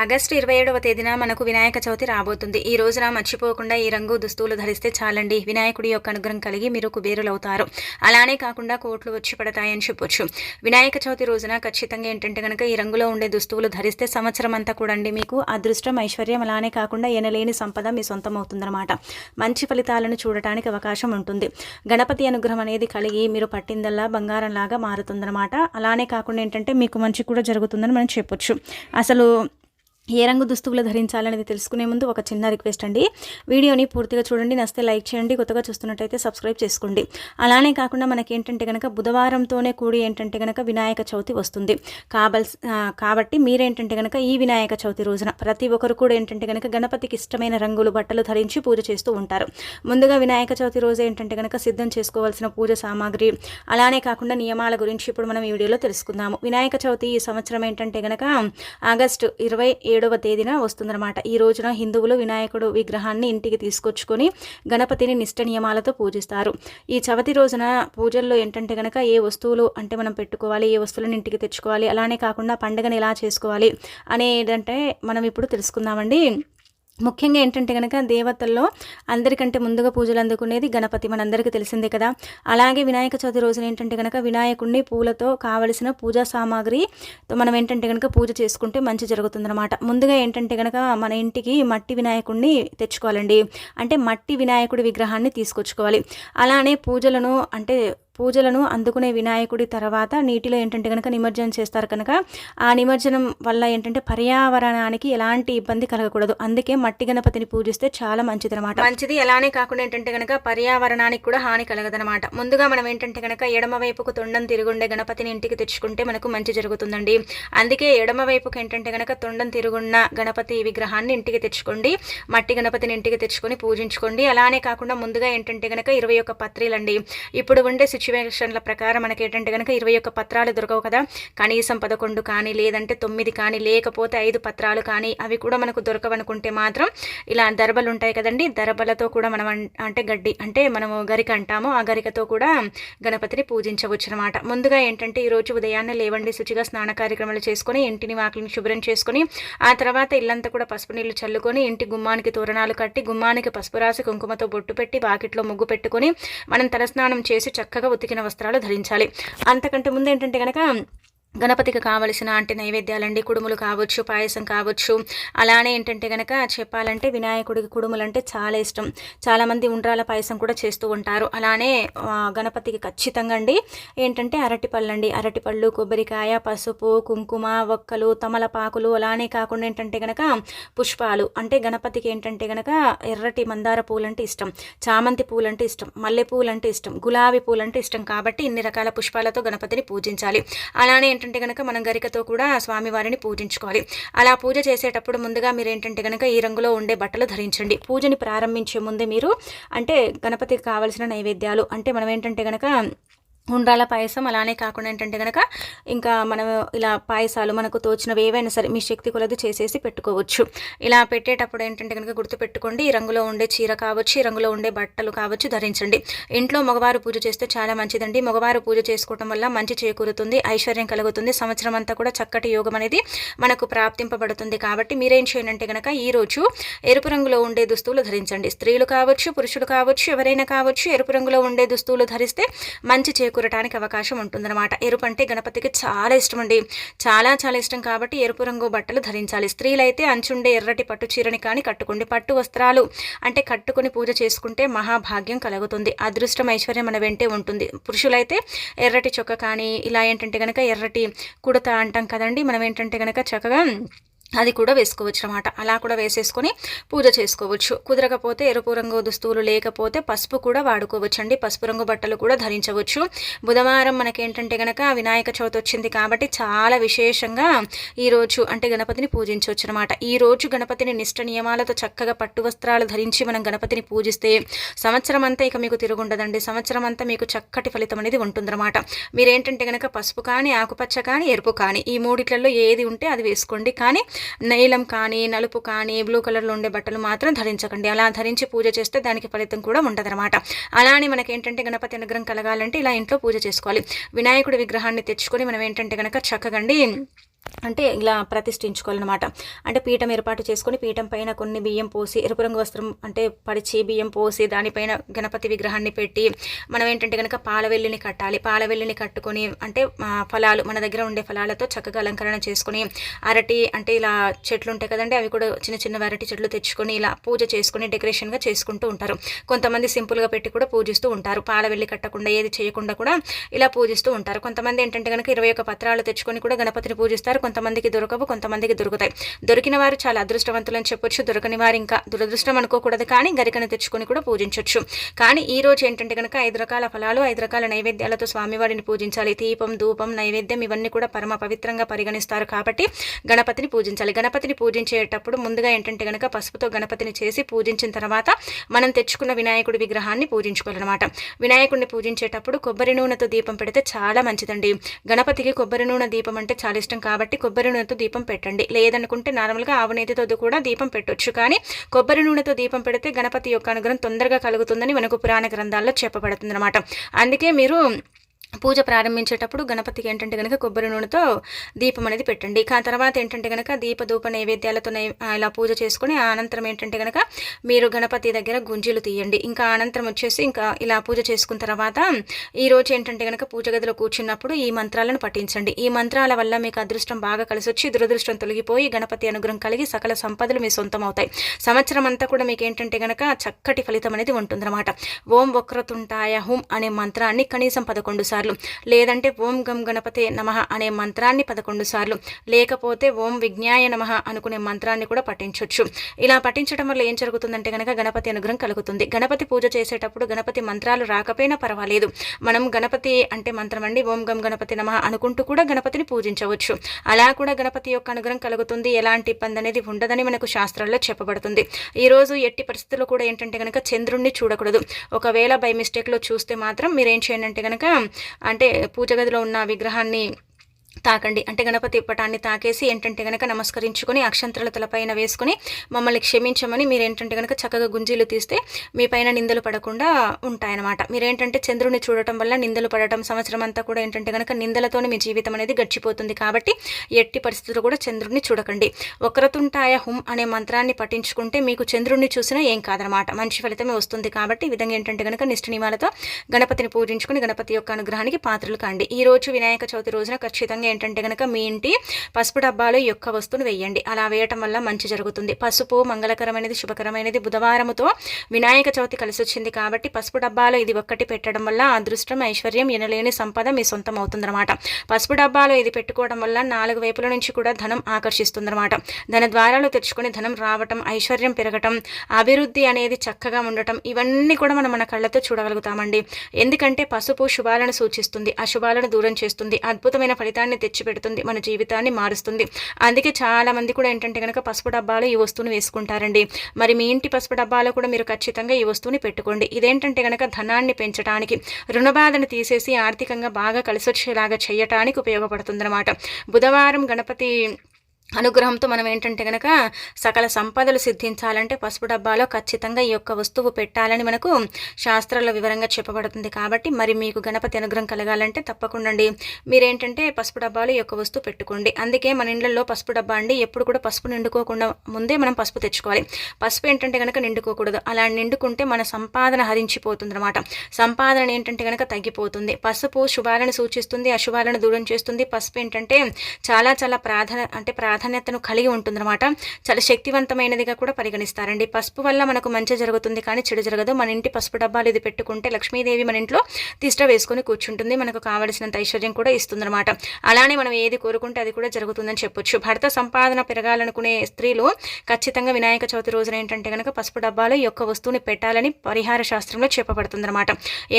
August ఇరవై ఏడవ తేదీన మనకు వినాయక చవితి రాబోతుంది. ఈ రోజున మర్చిపోకుండా ఈ రంగు దుస్తువులు ధరిస్తే చాలండి. వినాయకుడి యొక్క అనుగ్రహం కలిగి మీరు కుబేరులవుతారు. అలానే కాకుండా కోట్లు వచ్చి పడతాయని చెప్పొచ్చు. వినాయక చవితి రోజున ఖచ్చితంగా ఏంటంటే కనుక ఈ రంగులో ఉండే దుస్తువులు ధరిస్తే సంవత్సరం అంతా కూడా అండి మీకు అదృష్టం ఐశ్వర్యం అలానే కాకుండా ఎనలేని సంపద మీ సొంతం అవుతుందన్నమాట మంచి ఫలితాలను చూడటానికి అవకాశం ఉంటుంది. గణపతి అనుగ్రహం అనేది కలిగి మీరు పట్టిందల్లా బంగారంలాగా మారుతుందన్నమాట. అలానే కాకుండా ఏంటంటే మీకు మంచి కూడా జరుగుతుందని మనం చెప్పొచ్చు. అసలు ఏ రంగు దుస్తువులు ధరించాలనేది తెలుసుకునే ముందు ఒక చిన్న రిక్వెస్ట్ అండి. వీడియోని పూర్తిగా చూడండి నస్తే లైక్ చేయండి కొత్తగా చూస్తున్నట్టయితే సబ్స్క్రైబ్ చేసుకోండి. అలానే కాకుండా మనకి ఏంటంటే కనుక బుధవారంతోనే కూడి ఏంటంటే కనుక వినాయక చవితి వస్తుంది. కాబల్స్ కాబట్టి మీరేంటంటే కనుక ఈ వినాయక చవితి రోజున ప్రతి ఒక్కరు కూడా ఏంటంటే కనుక గణపతికి ఇష్టమైన రంగులు బట్టలు ధరించి పూజ చేస్తూ ఉంటారు. ముందుగా వినాయక చవితి రోజు ఏంటంటే కనుక సిద్ధం చేసుకోవాల్సిన పూజ సామాగ్రి అలానే కాకుండా నియమాల గురించి ఇప్పుడు మనం ఈ వీడియోలో తెలుసుకుందాము. వినాయక చవితి ఈ సంవత్సరం ఏంటంటే కనుక ఆగస్టు ఇరవై ఏడవ తేదీన వస్తుందన్నమాట. ఈ రోజున హిందువులు వినాయకుడు విగ్రహాన్ని ఇంటికి తీసుకొచ్చుకొని గణపతిని నిష్ట నియమాలతో పూజిస్తారు. ఈ చవితి రోజున పూజల్లో ఏంటంటే కనుక ఏ వస్తువులు అంటే మనం పెట్టుకోవాలి ఏ వస్తువులను ఇంటికి తెచ్చుకోవాలి అలానే కాకుండా పండుగను ఎలా చేసుకోవాలి అనేదంటే మనం ఇప్పుడు తెలుసుకుందామండి. ముఖ్యంగా ఏంటంటే కనుక దేవతల్లో అందరికంటే ముందుగా పూజలు అందుకునేది గణపతి. మనందరికీ తెలిసిందే కదా. అలాగే వినాయక చవితి రోజున ఏంటంటే కనుక వినాయకుడిని పూలతో కావలసిన పూజా సామాగ్రితో మనం ఏంటంటే కనుక పూజ చేసుకుంటే మంచి జరుగుతుందన్నమాట. ముందుగా ఏంటంటే కనుక మన ఇంటికి మట్టి వినాయకుడిని తెచ్చుకోవాలండి. అంటే మట్టి వినాయకుడి విగ్రహాన్ని తీసుకొచ్చుకోవాలి. అలానే పూజలను అంటే పూజలను అందుకునే వినాయకుడి తర్వాత నీటిలో ఏంటంటే కనుక నిమజ్జనం చేస్తారు కనుక ఆ నిమజ్జనం వల్ల ఏంటంటే పర్యావరణానికి ఎలాంటి ఇబ్బంది కలగకూడదు. అందుకే మట్టి గణపతిని పూజిస్తే చాలా మంచిది అనమాట మంచిది ఎలానే కాకుండా ఏంటంటే కనుక పర్యావరణానికి కూడా హాని కలగదనమాట ముందుగా మనం ఏంటంటే కనుక ఎడమ వైపుకు తొండం తిరుగుండే గణపతిని ఇంటికి తెచ్చుకుంటే మనకు మంచి జరుగుతుందండి. అందుకే ఎడమ వైపుకి ఏంటంటే కనుక తొండం తిరుగున్న గణపతి విగ్రహాన్ని ఇంటికి తెచ్చుకోండి. మట్టి గణపతిని ఇంటికి తెచ్చుకొని పూజించుకోండి. అలానే కాకుండా ముందుగా ఏంటంటే కనుక ఇరవై ఒక్క పత్రిలండి. ఇప్పుడు ఉండే సిచ్యువేషన్ల ప్రకారం మనకి ఏంటంటే కనుక ఇరవై ఒక్క పత్రాలు దొరకవు కదా. కనీసం పదకొండు కానీ లేదంటే తొమ్మిది కానీ లేకపోతే ఐదు పత్రాలు కానీ అవి కూడా మనకు దొరకవనుకుంటే మాత్రం ఇలా దరబలు ఉంటాయి కదండి. దరబలతో కూడా మనం అంటే గడ్డి అంటే మనము గరిక అంటాము. ఆ గరికతో కూడా గణపతిని పూజించవచ్చు అనమాట ముందుగా ఏంటంటే ఈరోజు ఉదయాన్నే లేవండి శుచిగా స్నాన కార్యక్రమాలు చేసుకొని ఇంటిని వాకిలిని శుభ్రం చేసుకొని ఆ తర్వాత ఇల్లంతా కూడా పసుపు నీళ్ళు చల్లుకొని ఇంటి గుమ్మానికి తోరణాలు కట్టి గుమ్మానికి పసుపు రాసి కుంకుమతో బొట్టు పెట్టి వాకిట్లో ముగ్గు పెట్టుకొని మనం తలస్నానం చేసి చక్కగా ఉతికిన వస్త్రాలు ధరించాలి. అంతకంటే ముందు ఏంటంటే కనుక గణపతికి కావలసిన అంటే నైవేద్యాలండి కుడుములు కావచ్చు పాయసం కావచ్చు. అలానే ఏంటంటే కనుక చెప్పాలంటే వినాయకుడికి కుడుములు అంటే చాలా ఇష్టం. చాలామంది ఉండ్రాల పాయసం కూడా చేస్తూ ఉంటారు. అలానే గణపతికి ఖచ్చితంగా అండి ఏంటంటే అరటిపళ్ళు అండి అరటిపళ్ళు కొబ్బరికాయ పసుపు కుంకుమ ఒక్కలు తమలపాకులు అలానే కాకుండా ఏంటంటే కనుక పుష్పాలు. అంటే గణపతికి ఏంటంటే కనుక ఎర్రటి మందార పూలు అంటే ఇష్టం. చామంతి పూలు అంటే ఇష్టం. మల్లె పూలు అంటే ఇష్టం. గులాబీ పూలు అంటే ఇష్టం. కాబట్టి ఇన్ని రకాల పుష్పాలతో గణపతిని పూజించాలి. అలానే ఏంటంటే కనుక మనం గరికతో కూడా స్వామివారిని పూజించుకోవాలి. అలా పూజ చేసేటప్పుడు ముందుగా మీరు ఏంటంటే కనుక ఈ రంగులో ఉండే బట్టలు ధరించండి. పూజని ప్రారంభించే ముందే మీరు అంటే గణపతికి కావలసిన నైవేద్యాలు అంటే మనం ఏంటంటే కనుక ఉండ్రాల పాయసం. అలానే కాకుండా ఏంటంటే కనుక ఇంకా మనం ఇలా పాయసాలు మనకు తోచినవి ఏవైనా సరే మీ శక్తి కొలది చేసేసి పెట్టుకోవచ్చు. ఇలా పెట్టేటప్పుడు ఏంటంటే కనుక గుర్తుపెట్టుకోండి ఈ రంగులో ఉండే చీర కావచ్చు ఈ రంగులో ఉండే బట్టలు కావచ్చు ధరించండి. ఇంట్లో మగవారు పూజ చేస్తే చాలా మంచిదండి. మగవారు పూజ చేసుకోవడం వల్ల మంచి చేకూరుతుంది ఐశ్వర్యం కలుగుతుంది. సంవత్సరం అంతా కూడా చక్కటి యోగం అనేది మనకు ప్రాప్తింపబడుతుంది. కాబట్టి మీరేం చేయనంటే కనుక ఈరోజు ఎరుపు రంగులో ఉండే దుస్తువులు ధరించండి. స్త్రీలు కావచ్చు పురుషుడు కావచ్చు ఎవరైనా కావచ్చు ఎరుపు రంగులో ఉండే దుస్తువులు ధరిస్తే మంచి చేకూరు చేకూరటానికి అవకాశం ఉంటుందన్నమాట. ఎరుపు అంటే గణపతికి చాలా ఇష్టం అండి చాలా చాలా ఇష్టం కాబట్టి ఎరుపు రంగు బట్టలు ధరించాలి. స్త్రీలైతే అంచుండే ఎర్రటి పట్టు చీరని కానీ కట్టుకోండి. పట్టు వస్త్రాలు అంటే కట్టుకుని పూజ చేసుకుంటే మహాభాగ్యం కలుగుతుంది. అదృష్టం ఐశ్వర్యం మన వెంటే ఉంటుంది. పురుషులైతే ఎర్రటి చొక్క కానీ ఇలా ఏంటంటే కనుక ఎర్రటి కుడత అంటాం కదండి. మనం ఏంటంటే కనుక చక్కగా అది కూడా వేసుకోవచ్చు అనమాట అలా కూడా వేసేసుకొని పూజ చేసుకోవచ్చు. కుదరకపోతే ఎరుపు రంగు దుస్తువులు లేకపోతే పసుపు కూడా వాడుకోవచ్చు అండి పసుపు రంగు బట్టలు కూడా ధరించవచ్చు. బుధవారం మనకేంటంటే గనక వినాయక చవితి వచ్చింది కాబట్టి చాలా విశేషంగా ఈరోజు అంటే గణపతిని పూజించవచ్చు అనమాట ఈరోజు గణపతిని నిష్ట నియమాలతో చక్కగా పట్టు వస్త్రాలు ధరించి మనం గణపతిని పూజిస్తే సంవత్సరం అంతా ఇక మీకు తిరుగుండదండి సంవత్సరం అంతా మీకు చక్కటి ఫలితం అనేది ఉంటుందన్నమాట. మీరేంటంటే గనక పసుపు కానీ ఆకుపచ్చ కానీ ఎరుపు కానీ ఈ మూడిట్లలో ఏది ఉంటే అది వేసుకోండి. కానీ నీలం కానీ నలుపు కానీ బ్లూ కలర్లో ఉండే బట్టలు మాత్రం ధరించకండి. అలా ధరించి పూజ చేస్తే దానికి ఫలితం కూడా ఉండదన్నమాట. అలానే మనకి ఏంటంటే గణపతి అనుగ్రహం కలగాలంటే ఇలా ఇంట్లో పూజ చేసుకోవాలి. వినాయకుడి విగ్రహాన్ని తెచ్చుకొని మనం ఏంటంటే కనుక చక్కగండి అంటే ఇలా ప్రతిష్ఠించుకోవాలన్నమాట. అంటే పీఠం ఏర్పాటు చేసుకొని పీఠం పైన కొన్ని బియ్యం పోసి ఎరుపు రంగు వస్త్రం అంటే పరిచి బియ్యం పోసి దానిపైన గణపతి విగ్రహాన్ని పెట్టి మనం ఏంటంటే కనుక పాలవెల్లిని కట్టాలి. పాలవెల్లిని కట్టుకొని అంటే ఫలాలు మన దగ్గర ఉండే ఫలాలతో చక్కగా అలంకరణ చేసుకొని అరటి అంటే ఇలా చెట్లు ఉంటాయి కదండి అవి కూడా చిన్న చిన్న అరటి చెట్లు తెచ్చుకొని ఇలా పూజ చేసుకుని డెకరేషన్గా చేసుకుంటూ ఉంటారు. కొంతమంది సింపుల్గా పెట్టి కూడా పూజిస్తూ ఉంటారు. పాలవెల్లి కట్టకుండా ఏది చేయకుండా కూడా ఇలా పూజిస్తూ ఉంటారు. కొంతమంది ఏంటంటే కనుక ఇరవై ఒక్క పత్రాలు తెచ్చుకొని కూడా గణపతిని పూజిస్తారు. కొంతమందికి దొరకవు కొంతమందికి దొరుకుతాయి. దొరికిన వారు చాలా అదృష్టవంతులు అని చెప్పొచ్చు దొరకని వారు ఇంకా దురదృష్టం అనుకోకూడదు కానీ గరికను తెచ్చుకొని కూడా పూజించవచ్చు కానీ ఈ రోజు ఏంటంటే కనుక ఐదు రకాల ఫలాలు ఐదు రకాల నైవేద్యాలతో స్వామివారిని పూజించాలి. దీపం ధూపం నైవేద్యం ఇవన్నీ కూడా పరమ పవిత్రంగా పరిగణిస్తారు కాబట్టి గణపతిని పూజించాలి. గణపతిని పూజించేటప్పుడు ముందుగా ఏంటంటే కనుక పసుపుతో గణపతిని చేసి పూజించిన తర్వాత మనం తెచ్చుకున్న వినాయకుడి విగ్రహాన్ని పూజించుకోవాలన్నమాట. వినాయకుడిని పూజించేటప్పుడు కొబ్బరి నూనెతో దీపం పెడితే చాలా మంచిదండి. గణపతికి కొబ్బరి నూనె దీపం అంటే చాలా ఇష్టం కాబట్టి కాబట్టి కొబ్బరి నూనెతో దీపం పెట్టండి. లేదనుకుంటే నార్మల్గా ఆవునేతితో కూడా దీపం పెట్టొచ్చు. కానీ కొబ్బరి నూనెతో దీపం పెడితే గణపతి యొక్క అనుగ్రహం తొందరగా కలుగుతుందని మనకు పురాణ గ్రంథాల్లో చెప్పబడుతుంది అనమాట అందుకే మీరు పూజ ప్రారంభించేటప్పుడు గణపతికి ఏంటంటే కనుక కొబ్బరి నూనెతో దీపం అనేది పెట్టండి. ఆ తర్వాత ఏంటంటే కనుక దీప ధూప నైవేద్యాలతో ఇలా పూజ చేసుకుని అనంతరం ఏంటంటే కనుక మీరు గణపతి దగ్గర గుంజీలు తీయండి. ఇంకా అనంతరం వచ్చేసి ఇంకా ఇలా పూజ చేసుకున్న తర్వాత ఈ రోజు ఏంటంటే కనుక పూజ గదిలో కూర్చున్నప్పుడు ఈ మంత్రాలను పఠించండి. ఈ మంత్రాల వల్ల మీకు అదృష్టం బాగా కలిసి వచ్చి దురదృష్టం తొలగిపోయి గణపతి అనుగ్రహం కలిగి సకల సంపదలు మీ సొంతం అవుతాయి సంవత్సరం అంతా కూడా మీకు ఏంటంటే కనుక చక్కటి ఫలితం అనేది ఉంటుందన్నమాట. ఓం వక్రతుంటాయ హుం అనే మంత్రాన్ని కనీసం పదకొండు సార్లు సార్లు లేదంటే ఓం గం గణపతే నమ అనే మంత్రాన్ని పదకొండు సార్లు. లేకపోతే ఓం విజ్ఞాయ నమ అనుకునే మంత్రాన్ని కూడా పఠించవచ్చు ఇలా పఠించడం వల్ల ఏం జరుగుతుందంటే కనుక గణపతి అనుగ్రహం కలుగుతుంది. గణపతి పూజ చేసేటప్పుడు గణపతి మంత్రాలు రాకపోయినా పర్వాలేదు. మనం గణపతి అంటే మంత్రం అండి ఓం గం గణపతి నమ అనుకుంటూ కూడా గణపతిని పూజించవచ్చు. అలా కూడా గణపతి యొక్క అనుగ్రహం కలుగుతుంది. ఎలాంటి ఇబ్బంది అనేది ఉండదని మనకు శాస్త్రాల్లో చెప్పబడుతుంది. ఈరోజు ఎట్టి పరిస్థితుల్లో కూడా ఏంటంటే కనుక చంద్రుణ్ణి చూడకూడదు. ఒకవేళ బై మిస్టేక్లో చూస్తే మాత్రం మీరేం చేయండి అంటే కనుక అంటే పూజ గదిలో ఉన్న విగ్రహాన్ని తాకండి. అంటే గణపతి పటాన్ని తాకేసి ఏంటంటే కనుక నమస్కరించుకొని అక్షంతరాల తలపైన వేసుకుని మమ్మల్ని క్షమించమని మీరు ఏంటంటే కనుక చక్కగా గుంజీలు తీస్తే మీ పైన నిందలు పడకుండా ఉంటాయన్నమాట. మీరేంటంటే చంద్రుని చూడటం వల్ల నిందలు పడటం సంవత్సరం అంతా కూడా ఏంటంటే కనుక నిందలతోనే మీ జీవితం అనేది గడిచిపోతుంది కాబట్టి ఎట్టి పరిస్థితులు కూడా చంద్రుడిని చూడకండి. ఒకరతుంటాయ హుం అనే మంత్రాన్ని పఠించుకుంటే మీకు చంద్రుడిని చూసినా ఏం కాదనమాట మంచి ఫలితమే వస్తుంది కాబట్టి ఈ విధంగా ఏంటంటే కనుక నిష్ఠ నియమాలతో గణపతిని పూజించుకుని గణపతి యొక్క అనుగ్రహానికి పాత్రలు కాండి. ఈ రోజు వినాయక చవితి రోజున ఖచ్చితంగా ఏంటంటే కనుక మీ ఇంటి పసుపు డబ్బాలో యొక్క వస్తువును వేయండి. అలా వేయటం వల్ల మంచి జరుగుతుంది. పసుపు మంగళకరమైనది శుభకరమైనది బుధవారముతో వినాయక చవితి కలిసి వచ్చింది కాబట్టి పసుపు డబ్బాలో ఇది ఒక్కటి పెట్టడం వల్ల అదృష్టం ఐశ్వర్యం ఎనలేని సంపద మీ సొంతం అవుతుందన్నమాట పసుపు డబ్బాలో ఇది పెట్టుకోవడం వల్ల నాలుగు వైపుల నుంచి కూడా ధనం ఆకర్షిస్తుందన్నమాట. ధన ద్వారాలు తెచ్చుకుని ధనం రావటం ఐశ్వర్యం పెరగటం అభివృద్ధి అనేది చక్కగా ఉండటం ఇవన్నీ కూడా మనం మన కళ్ళతో చూడగలుగుతామండి. ఎందుకంటే పసుపు శుభాలను సూచిస్తుంది. అశుభాలను దూరం చేస్తుంది. అద్భుతమైన ఫలితాన్ని ఆనందాన్ని తెచ్చిపెడుతుంది మన జీవితాన్ని మారుస్తుంది. అందుకే చాలామంది కూడా ఏంటంటే కనుక పసుపు డబ్బాలో ఈ వస్తువుని వేసుకుంటారండి. మరి మీ ఇంటి పసుపు డబ్బాలో కూడా మీరు ఖచ్చితంగా ఈ వస్తువుని పెట్టుకోండి. ఇదేంటంటే కనుక ధనాన్ని పెంచడానికి రుణబాధను తీసేసి ఆర్థికంగా బాగా కలిసొచ్చేలాగా చేయటానికి చేయటానికి ఉపయోగపడుతుందన్నమాట. బుధవారం గణపతి అనుగ్రహంతో మనం ఏంటంటే కనుక సకల సంపదలు సిద్ధించాలంటే పసుపు డబ్బాలో ఖచ్చితంగా ఈ యొక్క వస్తువు పెట్టాలని మనకు శాస్త్రాల్లో వివరంగా చెప్పబడుతుంది కాబట్టి మరి మీకు గణపతి అనుగ్రహం కలగాలంటే తప్పకుండా అండి. మీరేంటంటే పసుపు డబ్బాలో ఈ యొక్క వస్తువు పెట్టుకోండి. అందుకే మన ఇండ్లలో పసుపు డబ్బా అండి. ఎప్పుడు కూడా పసుపు నిండుకోకుండా ముందే మనం పసుపు తెచ్చుకోవాలి. పసుపు ఏంటంటే కనుక నిండుకోకూడదు. అలా నిండుకుంటే మన సంపాదన హరించిపోతుంది అనమాట సంపాదన ఏంటంటే కనుక తగ్గిపోతుంది. పసుపు శుభాలను సూచిస్తుంది అశుభాలను దూరం చేస్తుంది. పసుపు ఏంటంటే చాలా చాలా ప్రాధాన్య అంటే ప్రా ప్రాధాన్యతను కలిగి ఉంటుందన్నమాట. చాలా శక్తివంతమైనదిగా కూడా పరిగణిస్తారండి. పసుపు వల్ల మనకు మంచి జరుగుతుంది కానీ చెడు జరగదు. మన ఇంటి పసుపు డబ్బాలు ఇది పెట్టుకుంటే లక్ష్మీదేవి మన ఇంట్లో తిష్ట వేసుకొని కూర్చుంటుంది. మనకు కావలసినంత ఐశ్వర్యం కూడా ఇస్తుందన్నమాట. అలానే మనం ఏది కోరుకుంటే అది కూడా జరుగుతుందని చెప్పొచ్చు. భర్త సంపాదన పెరగాలనుకునే స్త్రీలు ఖచ్చితంగా వినాయక చవితి రోజున ఏంటంటే కనుక పసుపు డబ్బాలో ఈ యొక్క వస్తువుని పెట్టాలని పరిహార శాస్త్రంలో చెప్పబడుతుందన్నమాట.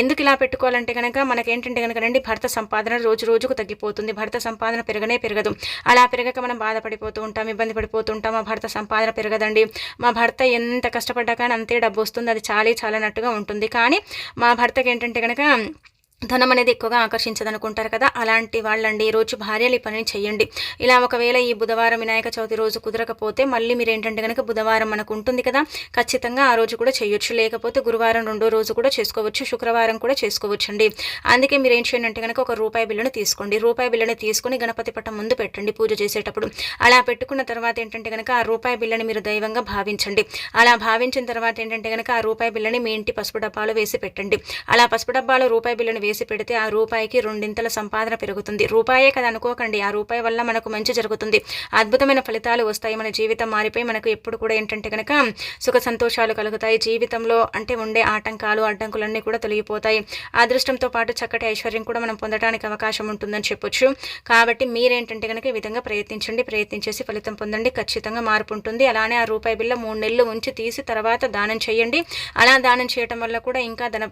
ఎందుకు ఇలా పెట్టుకోవాలంటే కనుక మనకేంటంటే కనుక రండి భర్త సంపాదన రోజు రోజుకు తగ్గిపోతుంది. భర్త సంపాదన పెరగనే పెరగదు. అలా పెరగక మనం బాధ పడిపోతూ ఉంటాం ఇబ్బంది పడిపోతూ ఉంటాం మా భర్త సంపాదన పెరగదండి. మా భర్త ఎంత కష్టపడ్డా కానీ అంతే డబ్బు వస్తుంది అది చాలీ చాలనట్టుగా ఉంటుంది. కానీ మా భర్తకి ఏంటంటే కనుక ధనం అనేది ఎక్కువగా ఆకర్షించదనుకుంటారు కదా అలాంటి వాళ్ళండి. ఈ రోజు భార్యలు ఈ పనిని చేయండి ఇలా ఒకవేళ ఈ బుధవారం వినాయక చవితి రోజు కుదరకపోతే మళ్ళీ మీరు ఏంటంటే కనుక బుధవారం మనకు ఉంటుంది కదా ఖచ్చితంగా ఆ రోజు కూడా చేయొచ్చు లేకపోతే గురువారం రెండో రోజు కూడా చేసుకోవచ్చు శుక్రవారం కూడా చేసుకోవచ్చు అండి అందుకే మీరు ఏం చేయండి అంటే కనుక ఒక రూపాయి బిల్లును తీసుకోండి. రూపాయి బిల్లుని తీసుకుని గణపతి పట్టం ముందు పెట్టండి పూజ చేసేటప్పుడు. అలా పెట్టుకున్న తర్వాత ఏంటంటే కనుక ఆ రూపాయి బిల్లని మీరు దైవంగా భావించండి. అలా భావించిన తర్వాత ఏంటంటే కనుక ఆ రూపాయి బిల్లని మీ ఇంటి పసుపు డబ్బాలో వేసి పెట్టండి. అలా పసుపు డబ్బాలో రూపాయి బిల్లుని వేసి పెడితే ఆ రూపాయికి రెండింతల సంపాదన పెరుగుతుంది. రూపాయే కదా అనుకోకండి. ఆ రూపాయి వల్ల మనకు మంచి జరుగుతుంది. అద్భుతమైన ఫలితాలు వస్తాయి. మన జీవితం మారిపోయి మనకు ఎప్పుడు కూడా ఏంటంటే కనుక సుఖ సంతోషాలు కలుగుతాయి. జీవితంలో అంటే ఉండే ఆటంకాలు అడ్డంకులన్నీ కూడా తొలగిపోతాయి. అదృష్టంతో పాటు చక్కటి ఐశ్వర్యం కూడా మనం పొందడానికి అవకాశం ఉంటుందని చెప్పొచ్చు. కాబట్టి మీరేంటంటే కనుక ఈ విధంగా ప్రయత్నించండి. ప్రయత్నించేసి ఫలితం పొందండి. ఖచ్చితంగా మార్పు ఉంటుంది. అలానే ఆ రూపాయి బిల్ల మూడు నెలలు ఉంచి తీసి తర్వాత దానం చేయండి. అలా దానం చేయటం వల్ల కూడా ఇంకా ధన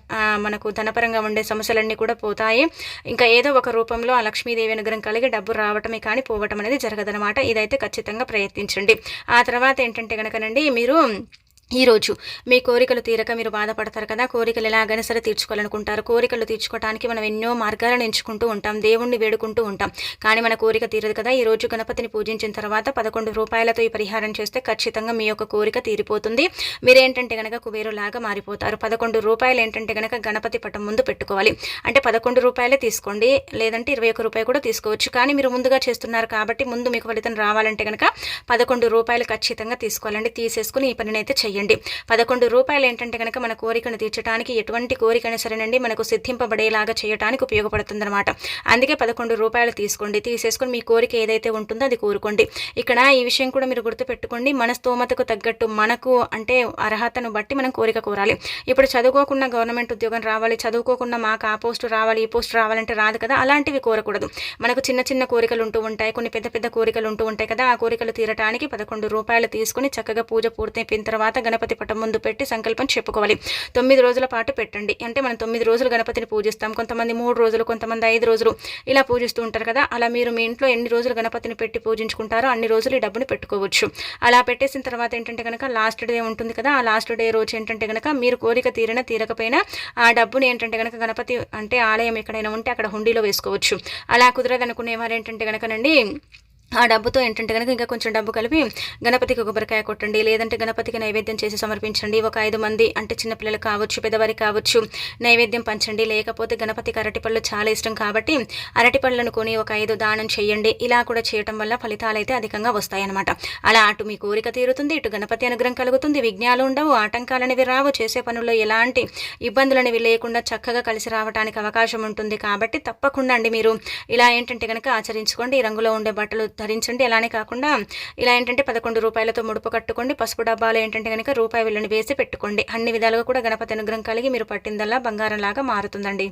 మనకు ధనపరంగా ఉండే సమస్యలు సమస్యలన్నీ కూడా పోతాయి. ఇంకా ఏదో ఒక రూపంలో ఆ లక్ష్మీదేవి అనుగ్రహం కలిగి డబ్బు రావటమే కానీ పోవటం అనేది జరగదనమాట ఇదైతే ఖచ్చితంగా ప్రయత్నించండి. ఆ తర్వాత ఏంటంటే కనుకనండి మీరు ఈరోజు మీ కోరికలు తీరక మీరు బాధపడతారు కదా కోరికలు ఎలాగైనా సరే తీర్చుకోవాలనుకుంటారు. కోరికలు తీర్చుకోవడానికి మనం ఎన్నో మార్గాలను ఎంచుకుంటూ ఉంటాం దేవుణ్ణి వేడుకుంటూ ఉంటాం. కానీ మన కోరిక తీరదు కదా ఈరోజు గణపతిని పూజించిన తర్వాత పదకొండు రూపాయలతో ఈ పరిహారం చేస్తే ఖచ్చితంగా మీ యొక్క కోరిక తీరిపోతుంది. మీరేంటంటే కనుక కుబేరులాగా మారిపోతారు. పదకొండు రూపాయలు ఏంటంటే కనుక గణపతి పటం ముందు పెట్టుకోవాలి. అంటే పదకొండు రూపాయలే తీసుకోండి లేదంటే ఇరవై ఒక్క రూపాయలు కూడా తీసుకోవచ్చు. కానీ మీరు ముందుగా చేస్తున్నారు కాబట్టి ముందు మీకు ఫలితం రావాలంటే కనుక పదకొండు రూపాయలు ఖచ్చితంగా తీసుకోవాలండి. తీసేసుకుని ఈ పనినైతే చెయ్యాలి. చేయండి. పదకొండు రూపాయలు ఏంటంటే కనుక మన కోరికను తీర్చడానికి ఎటువంటి కోరికైనా సరేనండి మనకు సిద్ధింపబడేలాగా చేయడానికి ఉపయోగపడుతుందన్నమాట. అందుకే పదకొండు రూపాయలు తీసుకోండి. తీసేసుకొని మీ కోరిక ఏదైతే ఉంటుందో అది కోరుకోండి. ఇక్కడ ఈ విషయం కూడా మీరు గుర్తుపెట్టుకోండి. మన స్తోమతకు తగ్గట్టు మనకు అంటే అర్హతను బట్టి మనం కోరిక కోరాలి. ఇప్పుడు చదువుకోకుండా గవర్నమెంట్ ఉద్యోగం రావాలి చదువుకోకుండా మాకు ఆ పోస్ట్ రావాలి ఈ పోస్ట్ రావాలంటే రాదు కదా అలాంటివి కోరకూడదు. మనకు చిన్న చిన్న కోరికలు ఉంటూ ఉంటాయి కొన్ని పెద్ద పెద్ద కోరికలు ఉంటూ ఉంటాయి కదా ఆ కోరికలు తీరటానికి పదకొండు రూపాయలు తీసుకుని చక్కగా పూజ పూర్తయిపోయిన తర్వాత గణపతి పటం ముందు పెట్టి సంకల్పం చెప్పుకోవాలి. తొమ్మిది రోజుల పాటు పెట్టండి. అంటే మనం తొమ్మిది రోజులు గణపతిని పూజిస్తాం. కొంతమంది మూడు రోజులు కొంతమంది ఐదు రోజులు ఇలా పూజిస్తూ ఉంటారు కదా. అలా మీరు మీ ఇంట్లో ఎన్ని రోజులు గణపతిని పెట్టి పూజించుకుంటారో అన్ని రోజులు ఈ డబ్బుని పెట్టుకోవచ్చు. అలా పెట్టేసిన తర్వాత ఏంటంటే కనుక లాస్ట్ డే ఉంటుంది కదా. ఆ లాస్ట్ డే రోజు ఏంటంటే కనుక మీరు కోరిక తీరిన తీరకపోయినా ఆ డబ్బుని ఏంటంటే కనుక గణపతి అంటే ఆలయం ఎక్కడైనా ఉంటే అక్కడ హుండీలో వేసుకోవచ్చు. అలా కుదరదనుకునే వారు ఏంటంటే కనుకనండి ఆ డబ్బుతో ఏంటంటే కనుక ఇంకా కొంచెం డబ్బు కలిపి గణపతికి కొబ్బరికాయ కొట్టండి లేదంటే గణపతికి నైవేద్యం చేసి సమర్పించండి. ఒక ఐదు మంది అంటే చిన్నపిల్లలు కావచ్చు పెద్దవారికి కావచ్చు నైవేద్యం పంచండి. లేకపోతే గణపతికి అరటిపళ్ళు చాలా ఇష్టం కాబట్టి అరటిపళ్ళను కొని ఒక ఐదు దానం చేయండి. ఇలా కూడా చేయటం వల్ల ఫలితాలు అయితే అధికంగా వస్తాయన్నమాట. అలా అటు మీ కోరిక తీరుతుంది ఇటు గణపతి అనుగ్రహం కలుగుతుంది. విఘ్నాలు ఉండవు ఆటంకాలు అనేవి రావు. చేసే పనుల్లో ఎలాంటి ఇబ్బందులు అనేవి లేకుండా చక్కగా కలిసి రావడానికి అవకాశం ఉంటుంది కాబట్టి తప్పకుండా అండి మీరు ఇలా ఏంటంటే కనుక ఆచరించుకోండి. ఈ రంగులో ఉండే బట్టలు ధరించండి. అలానే కాకుండా ఇలా ఏంటంటే పదకొండు రూపాయలతో ముడుపు కట్టుకోండి. పసుపు డబ్బాలు ఏంటంటే కనుక రూపాయి విల్లుని వేసి పెట్టుకోండి. అన్ని విధాలుగా కూడా గణపతి అనుగ్రహం కలిగి మీరు పట్టిందల్లా బంగారంలాగా మారుతుందండి.